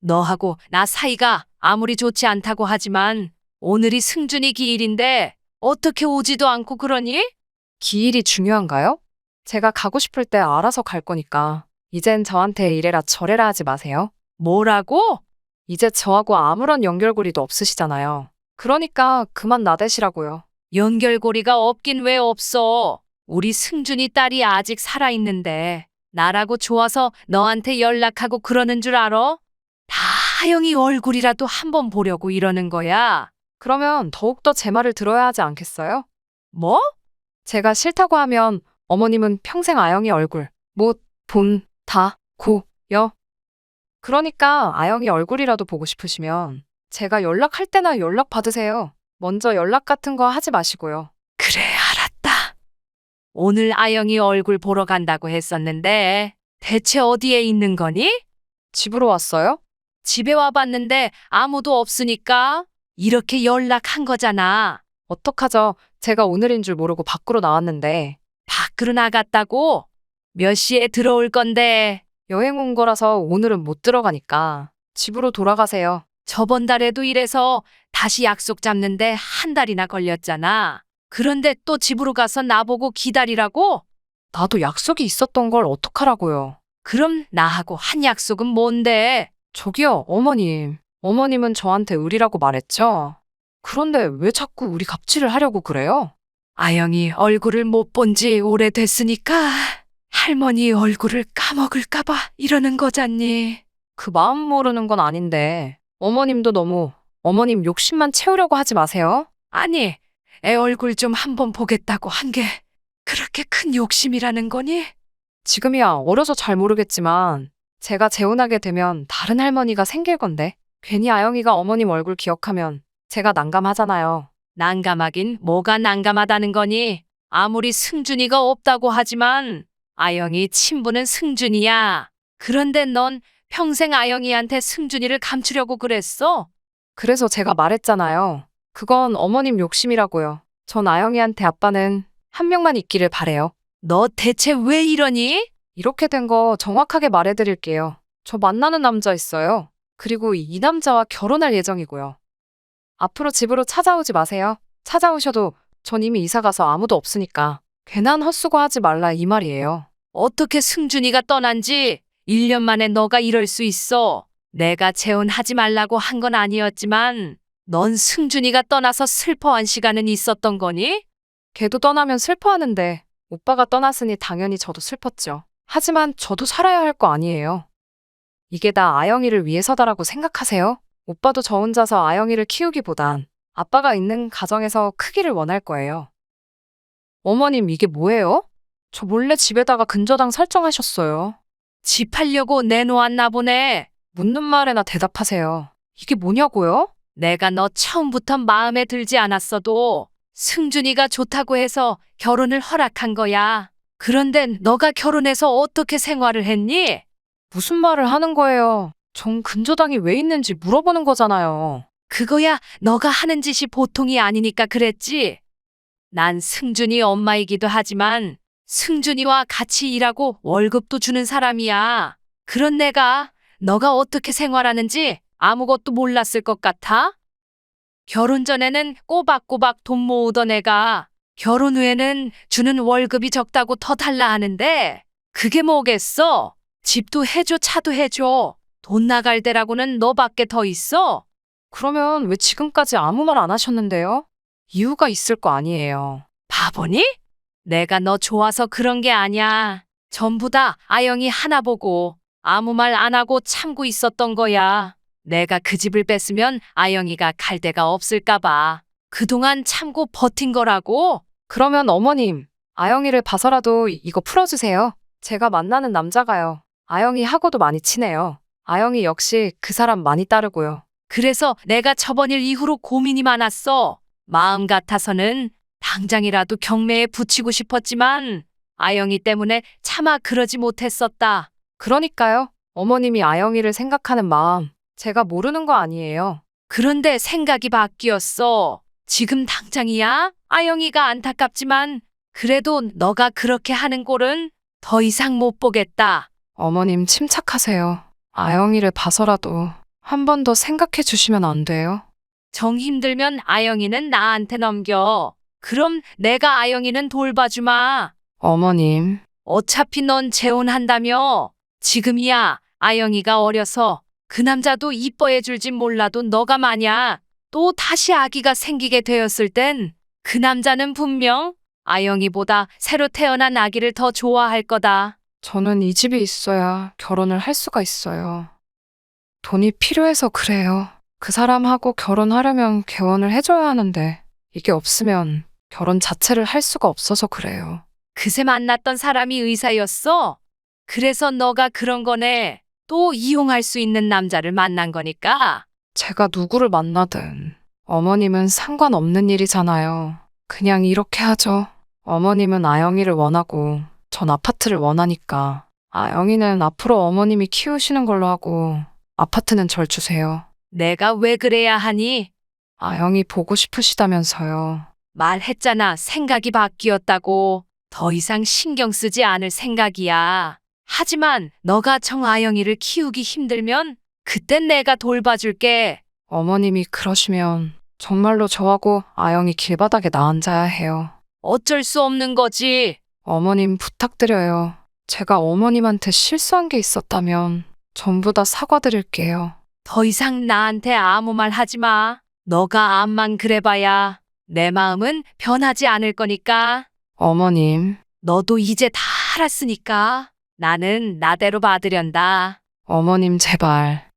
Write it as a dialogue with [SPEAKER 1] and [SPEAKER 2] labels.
[SPEAKER 1] 너하고 나 사이가 아무리 좋지 않다고 하지만 오늘이 승준이 기일인데 어떻게 오지도 않고 그러니?
[SPEAKER 2] 기일이 중요한가요? 제가 가고 싶을 때 알아서 갈 거니까. 이젠 저한테 이래라 저래라 하지 마세요.
[SPEAKER 1] 뭐라고?
[SPEAKER 2] 이제 저하고 아무런 연결고리도 없으시잖아요. 그러니까 그만 나대시라고요.
[SPEAKER 1] 연결고리가 없긴 왜 없어? 우리 승준이 딸이 아직 살아있는데 나라고 좋아서 너한테 연락하고 그러는 줄 알아? 다 하영이 얼굴이라도 한번 보려고 이러는 거야.
[SPEAKER 2] 그러면 더욱더 제 말을 들어야 하지 않겠어요?
[SPEAKER 1] 뭐?
[SPEAKER 2] 제가 싫다고 하면 어머님은 평생 아영이 얼굴, 못, 본, 다, 고, 여. 그러니까 아영이 얼굴이라도 보고 싶으시면 제가 연락할 때나 연락 받으세요. 먼저 연락 같은 거 하지 마시고요.
[SPEAKER 1] 그래, 알았다. 오늘 아영이 얼굴 보러 간다고 했었는데 대체 어디에 있는 거니?
[SPEAKER 2] 집으로 왔어요?
[SPEAKER 1] 집에 와봤는데 아무도 없으니까 이렇게 연락한 거잖아.
[SPEAKER 2] 어떡하죠? 제가 오늘인 줄 모르고 밖으로 나왔는데
[SPEAKER 1] 밖으로 나갔다고? 몇 시에 들어올 건데?
[SPEAKER 2] 여행 온 거라서 오늘은 못 들어가니까 집으로 돌아가세요.
[SPEAKER 1] 저번 달에도 이래서 다시 약속 잡는데 한 달이나 걸렸잖아. 그런데 또 집으로 가서 나보고 기다리라고?
[SPEAKER 2] 나도 약속이 있었던 걸 어떡하라고요.
[SPEAKER 1] 그럼 나하고 한 약속은 뭔데?
[SPEAKER 2] 저기요, 어머님. 어머님은 저한테 의리라고 말했죠? 그런데 왜 자꾸 우리 갑질을 하려고 그래요?
[SPEAKER 1] 아영이 얼굴을 못 본 지 오래됐으니까 할머니 얼굴을 까먹을까봐 이러는 거잖니.
[SPEAKER 2] 그 마음 모르는 건 아닌데 어머님도 너무 어머님 욕심만 채우려고 하지 마세요.
[SPEAKER 1] 아니, 애 얼굴 좀 한번 보겠다고 한 게 그렇게 큰 욕심이라는 거니?
[SPEAKER 2] 지금이야 어려서 잘 모르겠지만 제가 재혼하게 되면 다른 할머니가 생길 건데 괜히 아영이가 어머님 얼굴 기억하면 제가 난감하잖아요.
[SPEAKER 1] 난감하긴 뭐가 난감하다는 거니? 아무리 승준이가 없다고 하지만 아영이 친부는 승준이야. 그런데 넌 평생 아영이한테 승준이를 감추려고 그랬어?
[SPEAKER 2] 그래서 제가 말했잖아요. 그건 어머님 욕심이라고요. 전 아영이한테 아빠는 한 명만 있기를 바래요.
[SPEAKER 1] 너 대체 왜 이러니?
[SPEAKER 2] 이렇게 된 거 정확하게 말해드릴게요. 저 만나는 남자 있어요. 그리고 이 남자와 결혼할 예정이고요. 앞으로 집으로 찾아오지 마세요. 찾아오셔도 전 이미 이사 가서 아무도 없으니까 괜한 헛수고 하지 말라 이 말이에요.
[SPEAKER 1] 어떻게 승준이가 떠난 지 1년 만에 너가 이럴 수 있어? 내가 재혼하지 말라고 한 건 아니었지만 넌 승준이가 떠나서 슬퍼한 시간은 있었던 거니?
[SPEAKER 2] 걔도 떠나면 슬퍼하는데 오빠가 떠났으니 당연히 저도 슬펐죠. 하지만 저도 살아야 할 거 아니에요. 이게 다 아영이를 위해서다라고 생각하세요? 오빠도 저 혼자서 아영이를 키우기보단 아빠가 있는 가정에서 크기를 원할 거예요. 어머님, 이게 뭐예요? 저 몰래 집에다가 근저당 설정하셨어요.
[SPEAKER 1] 집 하려고 내놓았나 보네.
[SPEAKER 2] 묻는 말에나 대답하세요. 이게 뭐냐고요?
[SPEAKER 1] 내가 너 처음부터 마음에 들지 않았어도 승준이가 좋다고 해서 결혼을 허락한 거야. 그런데 너가 결혼해서 어떻게 생활을 했니?
[SPEAKER 2] 무슨 말을 하는 거예요? 전 근저당이 왜 있는지 물어보는 거잖아요.
[SPEAKER 1] 그거야 너가 하는 짓이 보통이 아니니까 그랬지. 난 승준이 엄마이기도 하지만 승준이와 같이 일하고 월급도 주는 사람이야. 그런 내가 너가 어떻게 생활하는지 아무것도 몰랐을 것 같아? 결혼 전에는 꼬박꼬박 돈 모으던 애가 결혼 후에는 주는 월급이 적다고 더 달라 하는데 그게 뭐겠어? 집도 해줘, 차도 해줘. 돈 나갈 때라고는 너밖에 더 있어?
[SPEAKER 2] 그러면 왜 지금까지 아무 말 안 하셨는데요? 이유가 있을 거 아니에요.
[SPEAKER 1] 바보니? 내가 너 좋아서 그런 게 아니야. 전부 다 아영이 하나 보고 아무 말 안 하고 참고 있었던 거야. 내가 그 집을 뺐으면 아영이가 갈 데가 없을까봐. 그동안 참고 버틴 거라고?
[SPEAKER 2] 그러면 어머님, 아영이를 봐서라도 이거 풀어주세요. 제가 만나는 남자가요. 아영이 하고도 많이 친해요. 아영이 역시 그 사람 많이 따르고요.
[SPEAKER 1] 그래서 내가 저번 일 이후로 고민이 많았어. 마음 같아서는 당장이라도 경매에 붙이고 싶었지만 아영이 때문에 차마 그러지 못했었다.
[SPEAKER 2] 그러니까요. 어머님이 아영이를 생각하는 마음, 제가 모르는 거 아니에요.
[SPEAKER 1] 그런데 생각이 바뀌었어. 지금 당장이야? 아영이가 안타깝지만 그래도 너가 그렇게 하는 꼴은 더 이상 못 보겠다.
[SPEAKER 2] 어머님 침착하세요. 아영이를 봐서라도 한 번 더 생각해 주시면 안 돼요?
[SPEAKER 1] 정 힘들면 아영이는 나한테 넘겨. 그럼 내가 아영이는 돌봐주마.
[SPEAKER 2] 어머님,
[SPEAKER 1] 어차피 넌 재혼한다며. 지금이야 아영이가 어려서 그 남자도 이뻐해 줄진 몰라도 너가 만약 또 다시 아기가 생기게 되었을 땐 그 남자는 분명 아영이보다 새로 태어난 아기를 더 좋아할 거다.
[SPEAKER 2] 저는 이 집이 있어야 결혼을 할 수가 있어요. 돈이 필요해서 그래요. 그 사람하고 결혼하려면 개원을 해줘야 하는데, 이게 없으면 결혼 자체를 할 수가 없어서 그래요.
[SPEAKER 1] 그새 만났던 사람이 의사였어. 그래서 너가 그런 거네. 또 이용할 수 있는 남자를 만난 거니까.
[SPEAKER 2] 제가 누구를 만나든 어머님은 상관없는 일이잖아요. 그냥 이렇게 하죠. 어머님은 아영이를 원하고 전 아파트를 원하니까 아영이는 앞으로 어머님이 키우시는 걸로 하고 아파트는 절 주세요.
[SPEAKER 1] 내가 왜 그래야 하니?
[SPEAKER 2] 아영이 보고 싶으시다면서요.
[SPEAKER 1] 말했잖아. 생각이 바뀌었다고. 더 이상 신경 쓰지 않을 생각이야. 하지만 너가 정아영이를 키우기 힘들면 그땐 내가 돌봐줄게.
[SPEAKER 2] 어머님이 그러시면 정말로 저하고 아영이 길바닥에 나앉아야 해요.
[SPEAKER 1] 어쩔 수 없는 거지.
[SPEAKER 2] 어머님 부탁드려요. 제가 어머님한테 실수한 게 있었다면 전부 다 사과드릴게요.
[SPEAKER 1] 더 이상 나한테 아무 말 하지 마. 너가 암만 그래봐야 내 마음은 변하지 않을 거니까.
[SPEAKER 2] 어머님,
[SPEAKER 1] 너도 이제 다 알았으니까 나는 나대로 받으련다.
[SPEAKER 2] 어머님 제발